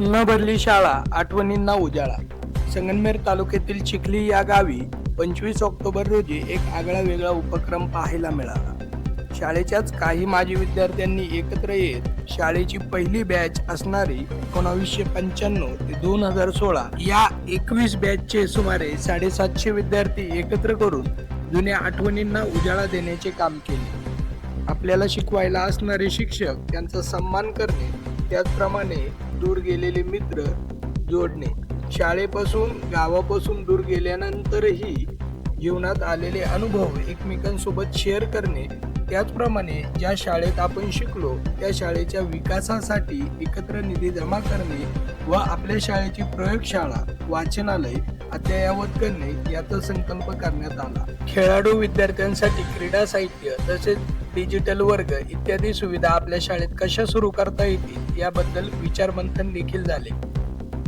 पुन्हा भरली शाळा आठवणींना उजाळा. संगनमेर तालुक्यातील चिखली या गावी पंचवीस ऑक्टोबर रोजी एक आगळा वेगळा उपक्रम पाहायला मिळाला. शाळेच्याच काही माजी विद्यार्थ्यांनी एकत्र येत शाळेची पहिली बॅच असणारी एकोणावीसशे पंच्याण्णव ते दोन हजार सोळा या एकवीस बॅचचे सुमारे साडेसातशे विद्यार्थी एकत्र करून जुन्या आठवणींना उजाळा देण्याचे काम केले. आपल्याला शिकवायला असणारे शिक्षक त्यांचा सन्मान करणे त्याचप्रमाणे दूर गेलेले मित्र जोडणे. शाळेपासून गावापासून दूर गेल्यानंतरही जीवनात आलेले अनुभव एकमेकांसोबत शेअर करणे. त्याचप्रमाणे ज्या शाळेत आपण शिकलो त्या शाळेच्या विकासासाठी एकत्र निधी जमा करणे व आपल्या शाळेची प्रयोगशाळा वाचनालय अद्ययावत करणे याचा संकल्प करण्यात आला. खेळाडू विद्यार्थ्यांसाठी क्रीडा साहित्य तसेच डिजिटल वर्ग इत्यादी सुविधा आपल्या शाळेत कशा सुरू करता येतील याबद्दल विचारमंथन देखील झाले.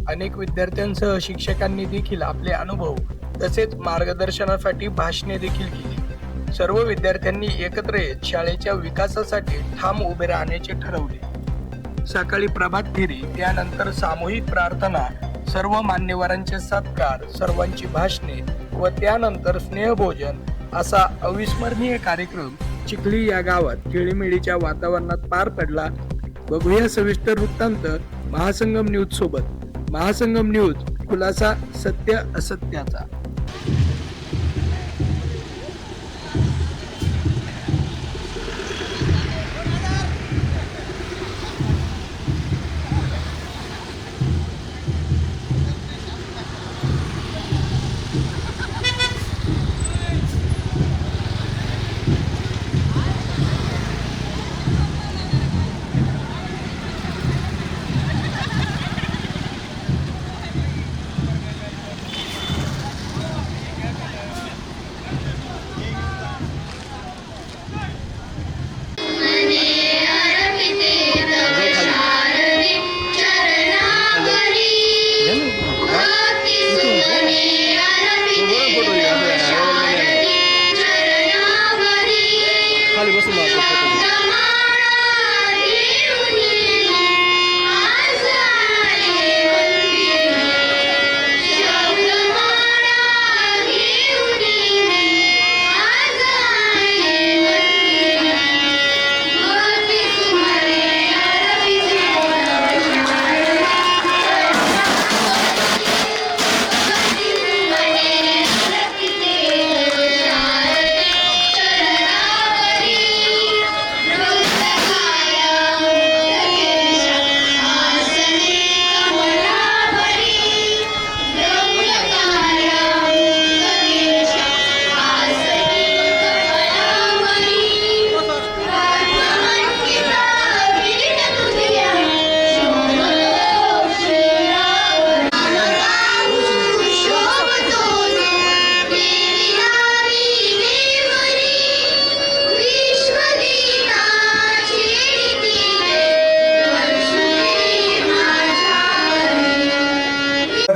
अनेक विद्यार्थ्यांसह शिक्षकांनी देखील आपले अनुभव तसेच मार्गदर्शनासाठी भाषणे देखील केली. सर्व विद्यार्थ्यांनी एकत्र येत शाळेच्या विकासासाठी ठाम उभे राहण्याचे ठरवले. सकाळी प्रभात फेरी त्यानंतर सामूहिक प्रार्थना सर्व मान्यवरांचे सत्कार सर्वांची भाषणे व त्यानंतर स्नेहभोजन असा अविस्मरणीय कार्यक्रम चिखली या गावात खेळीमेळीच्या वातावरणात पार पडला. बघूया सविस्तर वृत्तांत महासंगम न्यूज सोबत. महासंगम न्यूज खुलासा सत्य असत्याचा.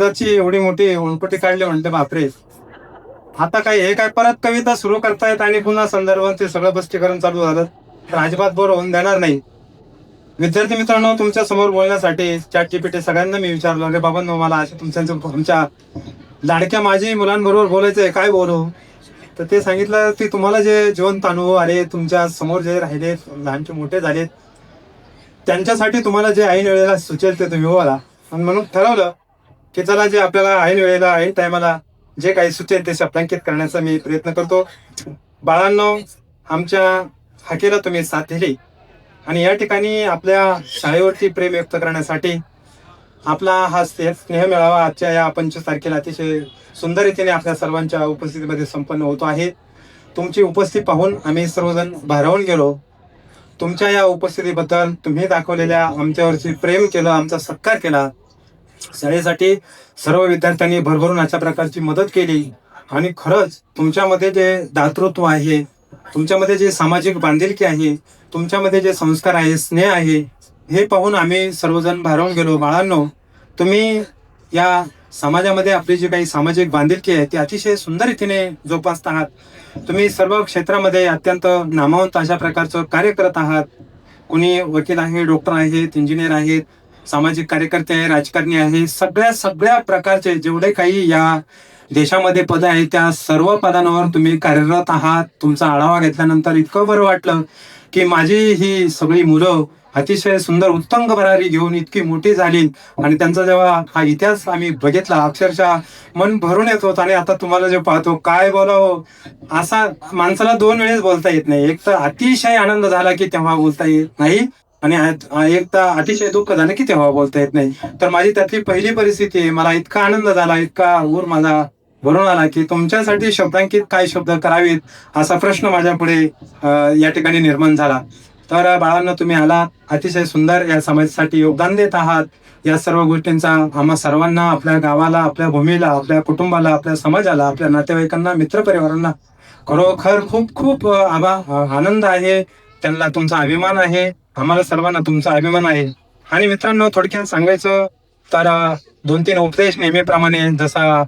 कागदाची एवढी मोठी उनपटी काढली म्हणते बापरे. आता काय हे काय परत कविता सुरू करतायत आणि पुन्हा संदर्भांचे सगळं स्पष्टीकरण चालू झालं. तर अजिबात होऊन देणार नाही. विद्यार्थी मित्रांनो तुमच्यासमोर बोलण्यासाठी चॅट जीपीटी सगळ्यांना मी विचारलं अरे बाबा मला तुमच्या तुमच्या लाडक्या माझी मुलांबरोबर बोलायचंय काय बोलू? तर ते सांगितलं की तुम्हाला जे जीवन अनुभव आले तुमच्यासमोर जे राहिले लहानचे मोठे झालेत त्यांच्यासाठी तुम्हाला जे आई वेळेला सुचेल ते तुम्ही बोला. आणि म्हणून ठरवलं की चला जे आपल्याला ऐन वेळेला ऐन टायमाला जे काही सुचेल ते शब्दांकित करण्याचा मी प्रयत्न करतो. बाळांनो आमच्या हाकेला तुम्ही साथ दिली. आणि या ठिकाणी आपल्या शाळेवरती प्रेम व्यक्त करण्यासाठी आपला हा स्नेह मेळावा आजच्या या पंचवीस तारखेला अतिशय सुंदर रीतीने आपल्या सर्वांच्या उपस्थितीमध्ये संपन्न होतो आहे. तुमची उपस्थिती पाहून आम्ही सर्वजण भारावून गेलो. तुमच्या या उपस्थितीबद्दल तुम्ही दाखवलेल्या आमच्यावरची प्रेम केलं आमचा सत्कार केला. शाळेसाठी सर्व विद्यार्थ्यांनी भरभरून अशा प्रकारची मदत केली. आणि खरंच तुमच्यामध्ये जे दातृत्व आहे तुमच्यामध्ये जे सामाजिक बांधिलकी आहे तुमच्यामध्ये जे संस्कार आहे स्नेह आहे हे पाहून आम्ही सर्वजण भारावून गेलो. बाळांनो तुम्ही या समाजामध्ये आपली जी काही सामाजिक बांधिलकी आहे ती अतिशय सुंदर रीतीने जोपासत आहात. तुम्ही सर्व क्षेत्रामध्ये अत्यंत नामवंत अशा प्रकारचं कार्य करत आहात. कुणी वकील आहे डॉक्टर आहेत इंजिनियर आहेत सामाजिक कार्यकर्ते आहे राजकारणी आहे सगळ्या सगळ्या प्रकारचे जेवढे काही या देशामध्ये पद आहेत त्या सर्व पदांवर तुम्ही कार्यरत आहात. तुमचा आढावा घेतल्यानंतर इतकं बरं वाटलं की माझी ही सगळी मुलं अतिशय सुंदर उत्तंग भरारी घेऊन इतकी मोठी झाली. आणि त्यांचा जेव्हा हा इतिहास आम्ही बघितला अक्षरशः मन भरून येत होत. आणि आता तुम्हाला जे पाहतो काय बोलावं? असा माणसाला दोन वेळेस बोलता येत नाही. एक तर अतिशय आनंद झाला की तेव्हा बोलता येत नाही. आणि एक तर अतिशय दुःख झालं की तेव्हा बोलता येत नाही. तर माझी त्यातली पहिली परिस्थिती आहे मला इतका आनंद झाला इतका ऊर माझा भरून आला की तुमच्यासाठी शब्दांकित काय शब्द करावेत असा प्रश्न माझ्या पुढे या ठिकाणी निर्माण झाला. तर बाळांना तुम्ही आलात अतिशय सुंदर या समाजासाठी योगदान देत आहात. या सर्व गोष्टींचा आम्हा सर्वांना आपल्या गावाला आपल्या भूमीला आपल्या कुटुंबाला आपल्या समाजाला आपल्या नातेवाईकांना मित्रपरिवारांना खरोखर खूप खूप आभा आनंद आहे. त्यांना तुमचा अभिमान आहे. आम्हाला सर्वांना तुमचा अभिमान आहे. आणि मित्रांनो थोडक्यात सांगायचं तर दोन तीन उपदेश नेहमीप्रमाणे जसा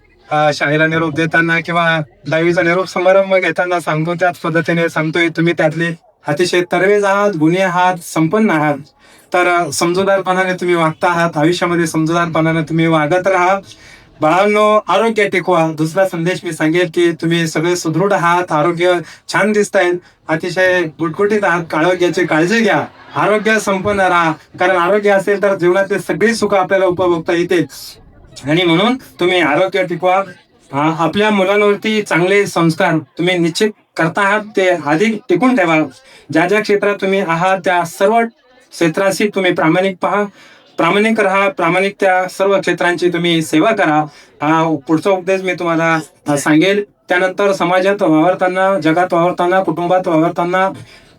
शाळेला निरोप देताना किंवा दहावीचा निरोप समारंभ घेताना सांगतो त्याच पद्धतीने सांगतोय तुम्ही त्यातले अतिशय तरवेज आहात गुन्हे आहात संपन्न आहात. तर समजूदारपणाने तुम्ही वागता आहात आयुष्यामध्ये समजूदारपणाने तुम्ही वागत राहा. बाळांनो आरोग्य टिकवा. दुसरा संदेश मी सांगेल की तुम्ही सगळे सुदृढ आहात आरोग्य छान दिसत आहेत अतिशय गुटगुटीत आहात आरोग्याची काळजी घ्या. आरोग्य संपन्न राहा. कारण आरोग्य असेल तर जीवनातले सगळी सुख आपल्याला उपभोगता येते आणि म्हणून तुम्ही आरोग्य टिकवा. आपल्या मुलांवरती चांगले संस्कार तुम्ही निश्चित करता आहात ते अधिक टिकून ठेवा. ज्या ज्या क्षेत्रात तुम्ही आहात त्या सर्व क्षेत्राशी तुम्ही प्रामाणिक पहा. प्रामाणिक राहा प्रामाणिक त्या सर्व क्षेत्रांची तुम्ही सेवा करा. हा पुढचा उपदेश मी तुम्हाला सांगेल. त्यानंतर समाजात वावरताना जगात वावरताना कुटुंबात वावरताना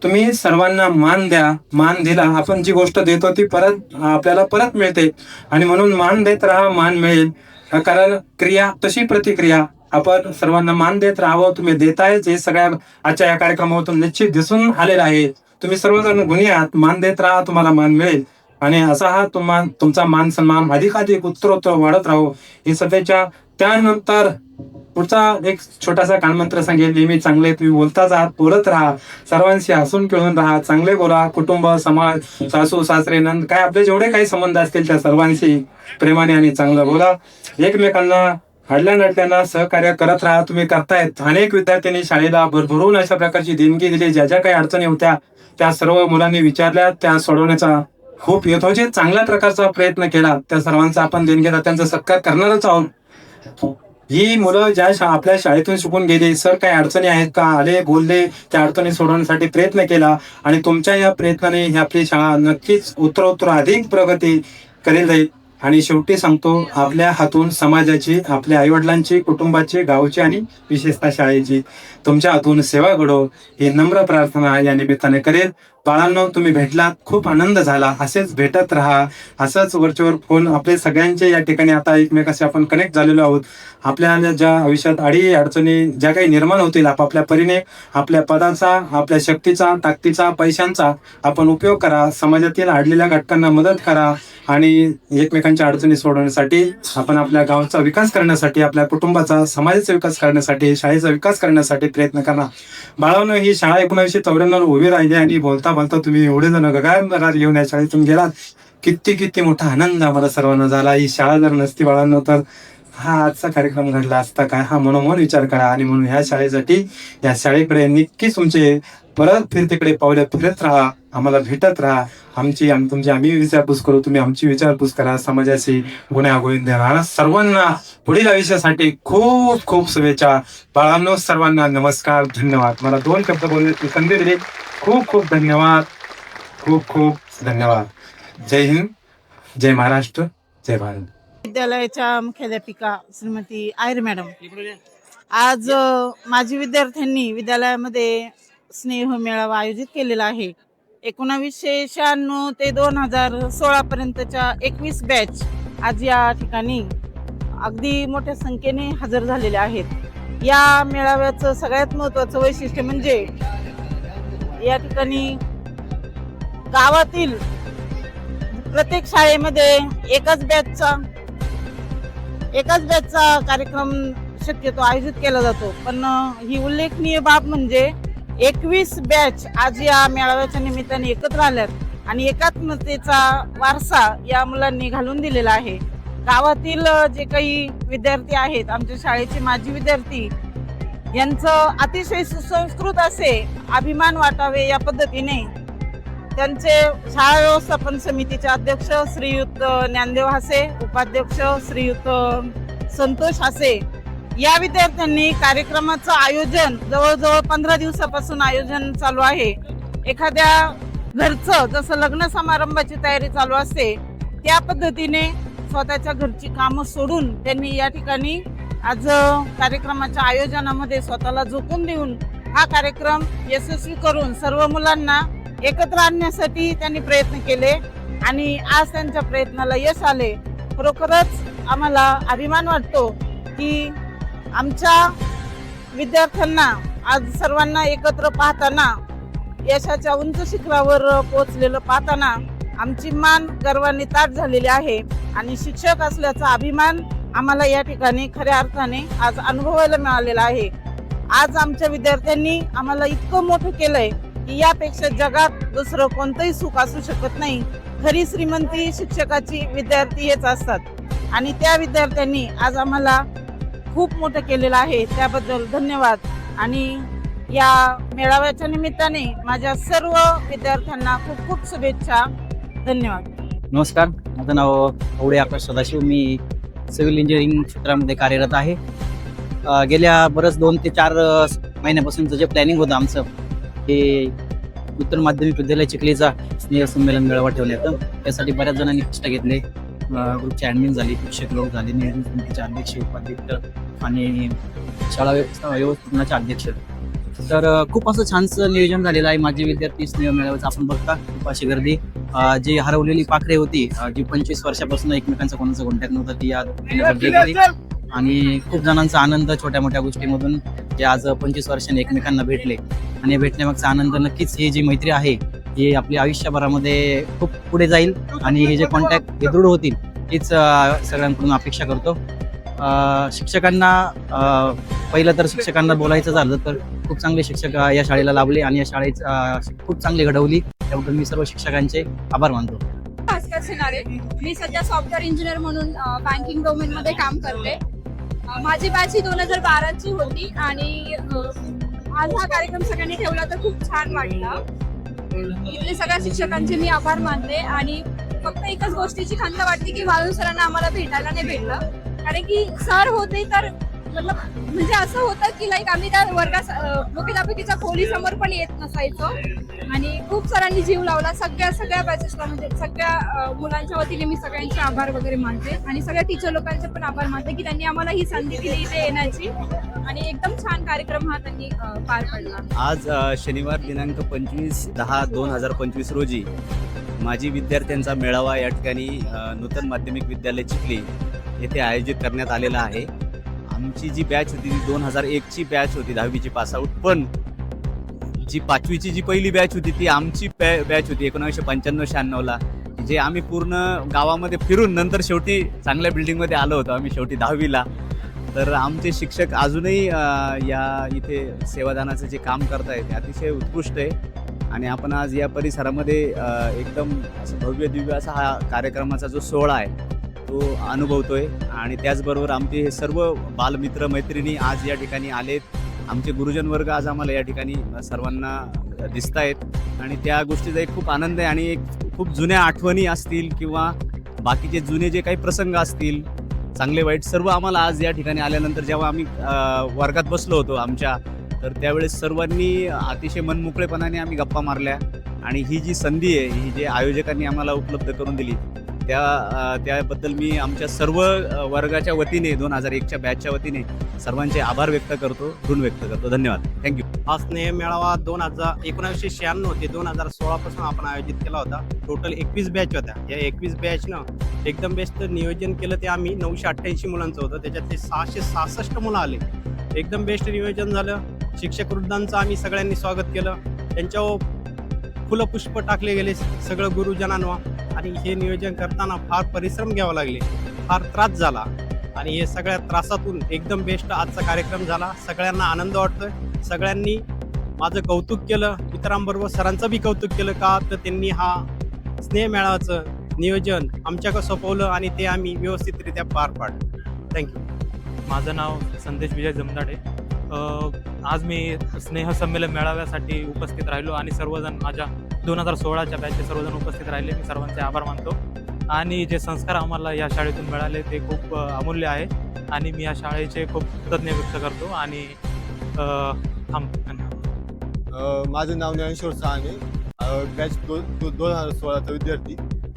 तुम्ही सर्वांना मान द्या मान दिला. आपण जी गोष्ट देतो ती परत आपल्याला परत मिळते. आणि म्हणून मान देत राहा मान मिळेल. कारण क्रिया तशी प्रतिक्रिया. आपण सर्वांना मान देत राहावं. तुम्ही देताय हे सगळ्या आजच्या या कार्यक्रमातून निश्चित दिसून आलेलं आहे. तुम्ही सर्वजण गुन्हे आहात मान देत राहा तुम्हाला मान मिळेल. आणि असा हा तुम्हा तुमचा मान सन्मान अधिकाधिक उत्तरोत्तर वाढत राहो ही सध्याच्या त्यानंतर पुढचा एक छोटासा कानमंत्र सांगेल. नेहमी चांगले तुम्ही बोलताच आहात बोलत राहा. सर्वांशी हसून खेळून राहा चांगले बोला. कुटुंब समाज सासू सासरे नंद काय आपले जेवढे काही संबंध असतील त्या सर्वांशी प्रेमाने आणि चांगलं बोला. एकमेकांना हडल्या नडल्यांना सहकार्य करत राहा. तुम्ही करतायत. अनेक विद्यार्थ्यांनी शाळेला भरभरून अशा प्रकारची देणगी दिली. ज्या ज्या काही अडचणी होत्या त्या सर्व मुलांनी विचारल्या. त्या सोडवण्याचा खूप यथोचित चांगल्या प्रकारचा प्रयत्न केला त्या सर्वांचा आपण देणगीचा त्यांचा सत्कार करणारच आहोत. ही मुलं ज्या शा- आपल्या शाळेतून शिकून गेली सर काही अडचणी आहेत का? आले बोलले त्या अडचणी सोडवण्यासाठी प्रयत्न केला आणि तुमच्या या प्रयत्नाने ही आपली शाळा नक्कीच उत्तरोत्तर अधिक प्रगती करेल जाईल. आणि शेवटी सांगतो आपल्या हातून समाजाची आपल्या आईवडिलांची कुटुंबाची गावची आणि विशेषतः शाळेची तुमच्या हातून सेवा घडो ही नम्र प्रार्थना या निमित्ताने करेल. बाळांनो तुम्ही भेटलात. खूप आनंद झाला. असेच भेटत राहा. असंच वरच्यावर फोन आपले सगळ्यांचे या ठिकाणी आता एकमेकाशी आपण कनेक्ट झालेलो आहोत. आपल्या ज्या आयुष्यात अडी अडचणी ज्या काही निर्माण होतील आपापल्या परीने आपल्या पदाचा आपल्या शक्तीचा ताकदीचा पैशांचा आपण उपयोग करा. समाजातील अडलेल्या घटकांना मदत करा आणि एकमेकांच्या अडचणी सोडवण्यासाठी आपण आपल्या गावाचा विकास करण्यासाठी आपल्या कुटुंबाचा समाजाचा विकास करण्यासाठी शाळेचा विकास करण्यासाठी प्रयत्न करा. बाळांनो ही शाळा एकोणीसशे चौऱ्याण्णव उभी राहिली आणि बोलता बोलता तुम्ही एवढे जण गगार घेऊन या शाळेतून गेलात. किती किती मोठा आनंद आम्हाला सर्वांना झाला. ही शाळा जर नसती बाळांनो तर हा आजचा कार्यक्रम घडला असता काय? हा मनोमन विचार करा आणि म्हणून ह्या शाळेसाठी या शाळेकडे नक्कीच तुमचे परत फिरतेकडे पावले फिरत राहा. आम्हाला भेटत राहा. आमची आम्ही तुमची आम्ही विचारपूस करू. तुम्ही आमची विचारपूस करा. समाजाशी गुन्ह्या गोविंद राहणार सर्वांना पुढील आयुष्यासाठी खूप खूप शुभेच्छा. बाळांनो सर्वांना नमस्कार धन्यवाद. मला दोन शब्द बोलण्याची संधी दिली खूप खूप धन्यवाद. खूप खूप धन्यवाद. जय हिंद. जय महाराष्ट्र. जय भारत. विद्यालयाच्या मुख्याध्यापिका श्रीमती आयर मॅडम. आज माझी विद्यार्थ्यांनी विद्यालयामध्ये स्नेह मेळावा आयोजित केलेला आहे. एकोणावीसशे शहाण्णव ते दोन हजार सोळापर्यंतच्या एकवीस बॅच आज या ठिकाणी अगदी मोठ्या संख्येने हजर झालेले आहेत. या मेळाव्याचं सगळ्यात महत्त्वाचं वैशिष्ट्य म्हणजे या ठिकाणी गावातील प्रत्येक शाळेमध्ये एकाच बॅचचा एकाच बॅचचा कार्यक्रम शक्यतो आयोजित केला जातो. पण ही उल्लेखनीय बाब म्हणजे एकवीस बॅच आज या मेळाव्याच्या निमित्ताने एकत्र आल्यात आणि एकात्मतेचा वारसा या मुलांनी घालून दिलेला आहे. गावातील जे काही विद्यार्थी आहेत आमच्या शाळेचे माजी विद्यार्थी यांचं अतिशय सुसंस्कृत असे अभिमान वाटावे या पद्धतीने त्यांचे शाळा व्यवस्थापन समितीचे अध्यक्ष श्रीयुत ज्ञानदेव हासे उपाध्यक्ष श्रीयुत संतोष हासे या विद्यार्थ्यांनी कार्यक्रमाचं आयोजन जवळजवळ पंधरा दिवसापासून आयोजन चालू आहे. एखाद्या घरचं जसं लग्न समारंभाची तयारी चालू असते त्या पद्धतीने स्वतःच्या घरची कामं सोडून त्यांनी या ठिकाणी आज कार्यक्रमाच्या आयोजनामध्ये स्वतःला झोकून देऊन हा कार्यक्रम यशस्वी करून सर्व मुलांना एकत्र आणण्यासाठी त्यांनी प्रयत्न केले आणि आज त्यांच्या प्रयत्नाला यश आले. खरोखरच आम्हाला अभिमान वाटतो की आमच्या विद्यार्थ्यांना आज सर्वांना एकत्र पाहताना यशाच्या उंच शिखरावर पोहोचलेलं पाहताना आमची मान गर्वाने ताट झालेली आहे आणि शिक्षक असल्याचा अभिमान आम्हाला या ठिकाणी खऱ्या अर्थाने आज अनुभवायला मिळालेला आहे. आज आमच्या विद्यार्थ्यांनी आम्हाला इतकं मोठं केलंय की यापेक्षा जगात दुसरं कोणतंही सुख असू शकत नाही. खरी श्रीमंती शिक्षकाची विद्यार्थी हेच असतात आणि त्या विद्यार्थ्यांनी आज आम्हाला खूप मोठं केलेलं आहे. त्याबद्दल धन्यवाद. आणि या मेळाव्याच्या निमित्ताने माझ्या सर्व विद्यार्थ्यांना खूप खूप शुभेच्छा. धन्यवाद. नमस्कार. माझं नाव अवडे आकाश सदाशिव. मी सिव्हिल इंजिनिअरिंग क्षेत्रामध्ये कार्यरत आहे. गेल्या बरंच दोन ते चार महिन्यापासूनचं जे प्लॅनिंग होतं आमचं ते उत्तर माध्यमिक विद्यालय चिखलीचा स्नेहसंमेलन मेळावा ठेवण्यात. त्यासाठी बऱ्याच जणांनी कष्ट घेतले. ग्रुपचे ॲडमिन झाले शिक्षक लोक झाले नियोजन समितीचे अध्यक्ष उपाध्यक्ष आणि शाळा व्यवस्था व्यवस्थापनाचे अध्यक्ष. तर खूप असं छानसं नियोजन झालेलं आहे. माझे विद्यार्थी स्नेह मेळाव्याचं आपण बघता. खूप अशी गर्दी जी हरवलेली पाखरे होती जी पंचवीस वर्षापासून एकमेकांचा कोणाचा कॉन्टॅक्ट नव्हता ती आज आणि खूप जणांचा आनंद छोट्या मोठ्या गोष्टीमधून जे आज पंचवीस वर्षांनी एकमेकांना भेटले. आणि भेटण्यामागचा आनंद नक्कीच ही जी मैत्री आहे ही आपली आयुष्यभरामध्ये खूप पुढे जाईल आणि हे जे कॉन्टॅक्ट हे दृढ होतील हीच सगळ्यांकडून अपेक्षा करतो. शिक्षकांना पहिलं तर शिक्षकांना बोलायचं झालं तर खूप चांगले शिक्षक या शाळेला लाभले आणि या शाळेत खूप चांगली घडवली. त्याबद्दल मी सर्व शिक्षकांचे आभार मानतो. भास्कर सिनारे मी सध्या सॉफ्टवेअर इंजिनियर म्हणून बँकिंग डोमेन मध्ये काम करते. माझी बॅच ही दोन हजार बाराची होती आणि आज हा कार्यक्रम सगळ्यांनी ठेवला तर खूप छान वाटला. इथले सगळ्या शिक्षकांचे मी आभार मानले आणि फक्त एकच गोष्टीची खंत वाटते की वाळून सरांना आम्हाला भेटायला नाही भेटलं. कारण की सर होते तर मतलब म्हणजे असं होतं की लाईक आम्ही त्या वर्गात अ, खोली समोर पण येत नसायचो. आणि खूप सरांनी जीव लावला. सगळ्या सगळ्या बॅचेसला म्हणजे सगळ्या मुलांच्या वतीने मी सगळ्यांचे आभार वगैरे मानते. आणि सगळ्या टीचर लोकांचे पण आभार मानते की त्यांनी आम्हाला ही संधी दिली इथे येण्याची. आणि एकदम छान कार्यक्रम हा त्यांनी पार पडला. आज शनिवार दिनांक पंचवीस दहा दोन हजार पंचवीस रोजी माजी विद्यार्थ्यांचा मेळावा या ठिकाणी नूतन माध्यमिक विद्यालय चिखली येथे आयोजित करण्यात आलेला आहे. आमची जी बॅच होती ती दोन हजार एकची बॅच होती दहावीची पासआउट पण जी पाचवीची जी पहिली बॅच होती ती आमची बॅच होती एकोणीसशे पंच्याण्णव शहाण्णवला जे आम्ही पूर्ण गावामध्ये फिरून नंतर शेवटी चांगल्या बिल्डिंगमध्ये आलो होतो आम्ही शेवटी दहावीला तर आमचे शिक्षक अजूनही या इथे सेवादानाचं जे काम करत आहेत ते अतिशय उत्कृष्ट आहे. आणि आपण आज या परिसरामध्ये एकदम असं भव्य दिव्य असा हा कार्यक्रमाचा जो सोहळा आहे तो अनुभवतोय. आणि त्याचबरोबर आमचे हे सर्व बालमित्र मैत्रिणी आज या ठिकाणी आलेत. आमचे गुरुजन वर्ग आज आम्हाला या ठिकाणी सर्वांना दिसत आहेत आणि त्या गोष्टीचा एक खूप आनंद आहे आणि एक खूप जुन्या आठवणी असतील किंवा बाकीचे जुने जे काही प्रसंग असतील चांगले वाईट सर्व आम्हाला आज या ठिकाणी आल्यानंतर जेव्हा आम्ही वर्गात बसलो होतो आमच्या तर त्यावेळेस सर्वांनी अतिशय मनमोकळेपणाने आम्ही गप्पा मारल्या. आणि ही जी संधी आहे ही जे आयोजकांनी आम्हाला उपलब्ध करून दिली त्या त्याबद्दल मी आमच्या सर्व वर्गाच्या वतीने दोन हजार एकच्या बॅचच्या वतीने सर्वांचे आभार व्यक्त करतो ऋण व्यक्त करतो. धन्यवाद. थँक्यू हा स्नेह मेळावा दोन हजार एकोणीसशे शहाण्णव ते दोन हजार सोळा पासून आपण आयोजित केला होता. टोटल एकवीस बॅच होत्या. या एकवीस बॅचनं एकदम बेस्ट नियोजन केलं ते आम्ही. नऊशे अठ्ठ्याऐंशी मुलांचं होतं. त्याच्यात ते सहाशे सहासष्ट मुलं आले. एकदम बेस्ट नियोजन झालं. शिक्षक वृद्धांचं आम्ही सगळ्यांनी स्वागत केलं. त्यांच्यावर फुलं पुष्प टाकले गेले. सगळं गुरुजनांवा आणि हे नियोजन करताना फार परिश्रम घ्यावा लागले. फार त्रास झाला. आणि हे सगळ्या त्रासातून एकदम बेस्ट आजचा कार्यक्रम झाला. सगळ्यांना आनंद वाटतोय. सगळ्यांनी माझं कौतुक केलं. इतरांबरोबर सरांचं बी कौतुक केलं का तर त्यांनी हा स्नेह मेळाव्याचं नियोजन आमच्याकडे सोपवलं आणि ते आम्ही व्यवस्थितरित्या पार पाडलं. थँक्यू माझं नाव संदेश विजय जमदाडे. आज मी स्नेह संमेलन मेळाव्यासाठी उपस्थित राहिलो आणि सर्वजण माझ्या दोन हजार सोळाच्या बॅचचे सर्वजण उपस्थित राहिले. मी सर्वांचे आभार मानतो. आणि जे संस्कार आम्हाला या शाळेतून मिळाले ते खूप अमूल्य आहे. आणि मी या शाळेचे खूप कृतज्ञ व्यक्त करतो. आणि थांब. माझं नाव ज्ञानेश्वर सहाने. बॅच दोन दोन हजार सोळाचा विद्यार्थी.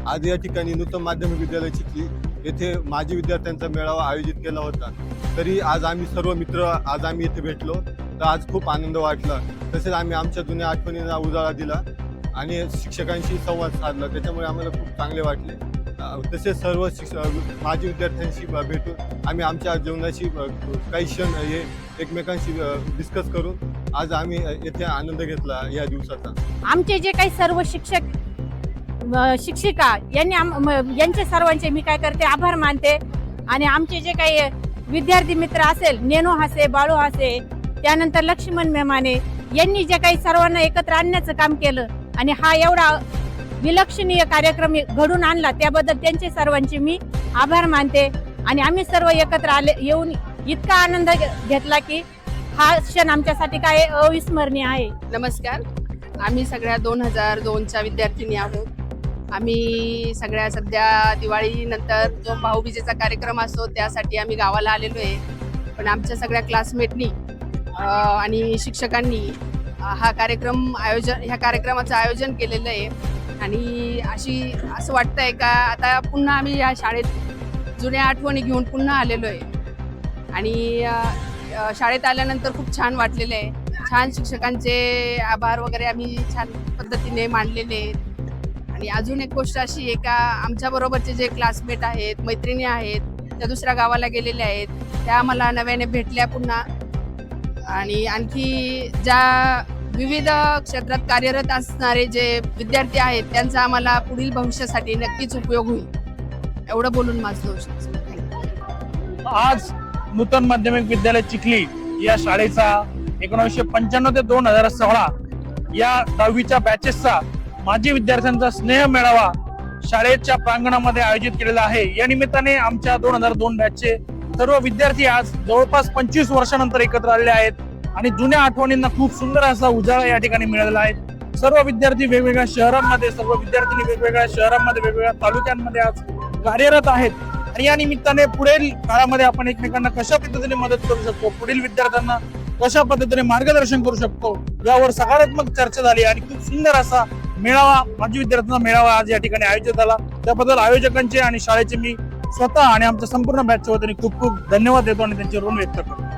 आज या ठिकाणी नूतन माध्यमिक विद्यालय चिखली येथे माजी विद्यार्थ्यांचा मेळावा आयोजित केला होता. तरी आज आम्ही सर्व मित्र आज आम्ही येथे भेटलो. तर आज खूप आनंद वाटला. तसेच आम्ही आमच्या जुन्या आठवणींना उजाळा दिला. आणि शिक्षकांशी संवाद साधला. त्याच्यामुळे आम्हाला खूप चांगले वाटले. तसेच सर्व शिक्ष माजी विद्यार्थ्यांशी भेटून आम्ही आमच्या जीवनाशी काही क्षण हे एकमेकांशी डिस्कस करून आज आम्ही येथे आनंद घेतला या दिवसाचा. आमचे जे काही सर्व शिक्षक शिक्षिका यांनी आम- म- यांचे सर्वांचे मी काय करते आभार मानते. आणि आमचे जे काही विद्यार्थी मित्र असेल नेनो हसे बाळू हसे त्यानंतर लक्ष्मण मेमाने यांनी जे काही सर्वांना एकत्र आणण्याचं काम केलं आणि हा एवढा विलक्षणीय कार्यक्रम घडून आणला त्याबद्दल त्यांचे सर्वांचे मी आभार मानते. आणि आम्ही सर्व एकत्र आले येऊन इतका आनंद घे- घेतला की हा क्षण आमच्यासाठी काय अविस्मरणीय आहे. नमस्कार. आम्ही सगळ्या दोन हजार दोनच्या विद्यार्थिनी आहोत. आम्ही सगळ्या सध्या दिवाळीनंतर जो भाऊबीजेचा कार्यक्रम असतो त्यासाठी आम्ही गावाला आलेलो आहे. पण आमच्या सगळ्या क्लासमेटनी आणि शिक्षकांनी हा कार्यक्रम आयोजन ह्या कार्यक्रमाचं आयोजन केलेलं आहे. आणि अशी असं वाटतंय का आता पुन्हा आम्ही या शाळेत जुन्या आठवणी घेऊन पुन्हा आलेलो आहे. आणि शाळेत आल्यानंतर खूप छान वाटलेलं आहे. छान शिक्षकांचे आभार वगैरे आम्ही छान पद्धतीने मांडलेले आहेत. आणि अजून एक गोष्ट अशी आहे का आमच्या बरोबरचे जे क्लासमेट आहेत मैत्रिणी आहेत त्या दुसऱ्या गावाला गेलेल्या आहेत त्या आम्हाला नव्याने भेटल्या पुन्हा. आणि आणखी ज्या विविध क्षेत्रात कार्यरत असणारे जे विद्यार्थी आहेत त्यांचा आम्हाला पुढील भविष्यासाठी नक्कीच उपयोग होईल. एवढं बोलून माझं आज नूतन माध्यमिक विद्यालय चिखली या शाळेचा एकोणीसशे पंच्याण्णव ते दोन हजार सोळा या दहावीच्या बॅचेसचा माजी विद्यार्थ्यांचा स्नेह मेळावा शाळेच्या प्रांगणामध्ये आयोजित केलेला आहे. या निमित्ताने आमच्या दोन हजार दोन बॅचचे सर्व विद्यार्थी आज जवळपास पंचवीस वर्षानंतर एकत्र आलेले आहेत. आणि जुन्या आठवणींना खूप सुंदर असा उजाळा या ठिकाणी मिळालेला आहे. सर्व विद्यार्थी वेगवेगळ्या शहरांमध्ये सर्व विद्यार्थ्यांनी वेगवेगळ्या शहरांमध्ये वेगवेगळ्या तालुक्यांमध्ये आज कार्यरत आहेत. आणि या निमित्ताने पुढील काळामध्ये आपण एकमेकांना कशा पद्धतीने मदत करू शकतो पुढील विद्यार्थ्यांना कशा पद्धतीने मार्गदर्शन करू शकतो यावर सकारात्मक चर्चा झाली आणि खूप सुंदर असा मेळावा माजी विद्यार्थ्यांचा मेळावा आज या ठिकाणी आयोजित झाला. त्याबद्दल आयोजकांचे आणि शाळेचे मी स्वतः आणि आमच्या संपूर्ण बॅचच्या वतीने खूप खूप धन्यवाद देतो आणि त्यांचे ऋण व्यक्त करतो.